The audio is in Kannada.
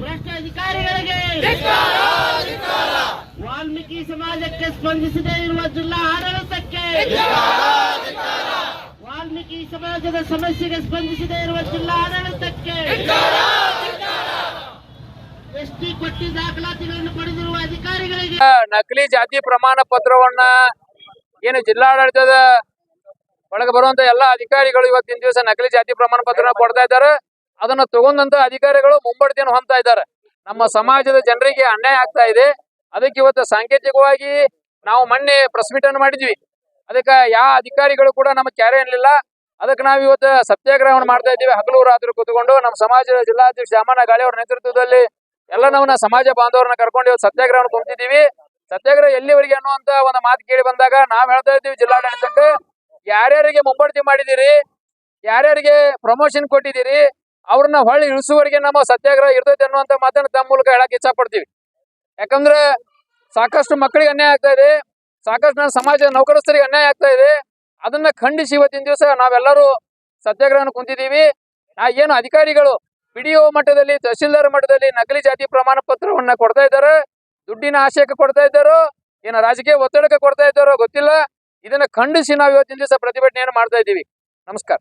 ಭ್ರಷ್ಟ ಅಧಿಕಾರಿಗಳಿಗೆ ವಾಲ್ಮೀಕಿ ಸಮಾಜಕ್ಕೆ ಸ್ಪಂದಿಸದೇ ಇರುವ ಜಿಲ್ಲಾ ಆಡಳಿತಕ್ಕೆ ವಾಲ್ಮೀಕಿ ಸಮಾಜದ ಸಮಸ್ಯೆಗೆ ಸ್ಪಂದಿಸದೇ ಇರುವ ಜಿಲ್ಲಾ ಆಡಳಿತಕ್ಕೆ ಎಸ್ಟಿ ಕೊಟ್ಟಿ ದಾಖಲಾತಿಗಳನ್ನು ಪಡೆದಿರುವ ಅಧಿಕಾರಿಗಳಿಗೆ ನಕಲಿ ಜಾತಿ ಪ್ರಮಾಣ ಪತ್ರವನ್ನ ಏನು ಜಿಲ್ಲಾಡಳಿತದ ಒಳಗೆ ಬರುವಂತ ಎಲ್ಲಾ ಅಧಿಕಾರಿಗಳು ಇವತ್ತಿನ ದಿವಸ ನಕಲಿ ಜಾತಿ ಪ್ರಮಾಣ ಪತ್ರ ಕೊಡ್ತಾ ಇದ್ದಾರೆ. ಅದನ್ನ ತಗೊಂಡಂತ ಅಧಿಕಾರಿಗಳು ಮುಂಬಡ್ತಿಯನ್ನು ಹೊಂತ ಇದ್ದಾರೆ. ನಮ್ಮ ಸಮಾಜದ ಜನರಿಗೆ ಅನ್ಯಾಯ ಆಗ್ತಾ ಇದೆ. ಅದಕ್ಕೆ ಇವತ್ತು ಸಾಂಕೇತಿಕವಾಗಿ ನಾವು ಮೊನ್ನೆ ಪ್ರೆಸ್ ಮೀಟ್ ಅನ್ನು ಮಾಡಿದ್ವಿ. ಅದಕ್ಕೆ ಯಾವ ಅಧಿಕಾರಿಗಳು ಕೂಡ ನಮ್ಮ ಕ್ಯಾರೆ ಇರಲಿಲ್ಲ ಅದಕ್ಕೆ ನಾವು ಇವತ್ತು ಸತ್ಯಾಗ್ರಹವನ್ನು ಮಾಡ್ತಾ ಇದ್ದೀವಿ. ಹಗಲು ರಾತ್ರಿ ಕೂತ್ಕೊಂಡು ನಮ್ಮ ಸಮಾಜದ ಜಿಲ್ಲಾಧ್ಯಕ್ಷ ಶಾಮಣ್ಣ ಗಾಳಿ ಅವರ ನೇತೃತ್ವದಲ್ಲಿ ಎಲ್ಲ ನಾವು ಸಮಾಜ ಬಾಂಧವರನ್ನ ಕರ್ಕೊಂಡು ಇವತ್ತು ಸತ್ಯಾಗ್ರಹವನ್ನು ಕುಂತಿದ್ದೀವಿ. ಸತ್ಯಾಗ್ರಹ ಎಲ್ಲಿವರೆಗೆ ಅನ್ನುವಂತ ಒಂದು ಮಾತು ಕೇಳಿ ಬಂದಾಗ ನಾವು ಹೇಳ್ತಾ ಇದ್ದೀವಿ ಜಿಲ್ಲಾಡಳಿತಕ್ಕೆ, ಯಾರ್ಯಾರಿಗೆ ಮುಂಬಡ್ತಿ ಮಾಡಿದಿರಿ ಯಾರ್ಯಾರಿಗೆ ಪ್ರಮೋಷನ್ ಕೊಟ್ಟಿದ್ದೀರಿ ಅವ್ರನ್ನ ಹೊಳ್ಳಿ ಇಳಿಸುವವರೆಗೆ ನಮ್ಮ ಸತ್ಯಾಗ್ರಹ ಇರ್ತೈತೆ ಅನ್ನುವಂತ ಮಾತನ್ನ ತಮ್ಮ ಮೂಲಕ ಹೇಳಕ್ ಇಚ್ಛಾ ಪಡ್ತೀವಿ ಯಾಕಂದ್ರೆ ಸಾಕಷ್ಟು ಮಕ್ಕಳಿಗೆ ಅನ್ಯಾಯ ಆಗ್ತಾ ಇದೆ. ಸಾಕಷ್ಟು ನನ್ನ ಸಮಾಜದ ನೌಕರಸ್ಥರಿಗೆ ಅನ್ಯಾಯ ಆಗ್ತಾ ಇದೆ. ಅದನ್ನ ಖಂಡಿಸಿ ಇವತ್ತಿನ ದಿವಸ ನಾವೆಲ್ಲರೂ ಸತ್ಯಾಗ್ರಹನ ಕುಂತಿದ್ದೀವಿ. ನಾ ಏನು ಅಧಿಕಾರಿಗಳು ಪಿಡಿಒ ಮಟ್ಟದಲ್ಲಿ, ತಹಸೀಲ್ದಾರ್ ಮಟ್ಟದಲ್ಲಿ ನಕಲಿ ಜಾತಿ ಪ್ರಮಾಣ ಪತ್ರವನ್ನ ಕೊಡ್ತಾ ಇದ್ದಾರೆ. ದುಡ್ಡಿನ ಆಶಯಕ್ಕೆ ಕೊಡ್ತಾ ಇದ್ದಾರೋ, ಏನೋ ರಾಜಕೀಯ ಒತ್ತಡಕ್ಕೆ ಕೊಡ್ತಾ ಇದ್ದಾರೋ ಗೊತ್ತಿಲ್ಲ. ಇದನ್ನ ಖಂಡಿಸಿ ನಾವು ಇವತ್ತಿನ ದಿವಸ ಪ್ರತಿಭಟನೆಯನ್ನು ಮಾಡ್ತಾ ಇದ್ದೀವಿ. ನಮಸ್ಕಾರ.